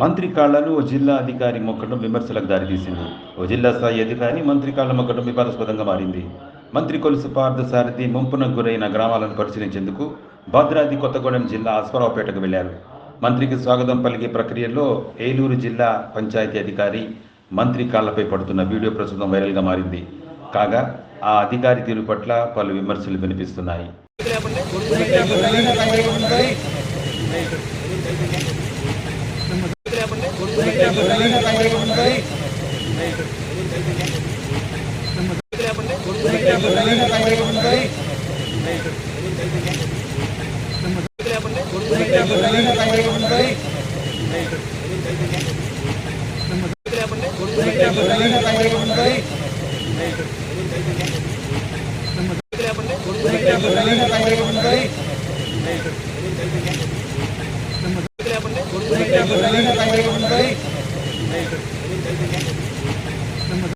మంత్రి కాళ్ళను ఓ జిల్లా అధికారి మొక్కడం విమర్శలకు దారితీసింది. ఓ జిల్లా స్థాయి అధికారి మంత్రి కాళ్ళ మొక్కడం వివాదాస్పదంగా మారింది. మంత్రి కొలుసు పార్థ సారథి ముంపునకు గురైన గ్రామాలను పరిశీలించేందుకు భద్రాద్రి కొత్తగూడెం జిల్లా అశ్వరావుపేటకు వెళ్ళారు. మంత్రికి స్వాగతం పలికే ప్రక్రియలో ఏలూరు జిల్లా పంచాయతీ అధికారి మంత్రి కాళ్ళపై పడుతున్న వీడియో ప్రస్తుతం వైరల్గా మారింది. కాగా ఆ అధికారి తీరు పట్ల పలు విమర్శలు వినిపిస్తున్నాయి. Gracias.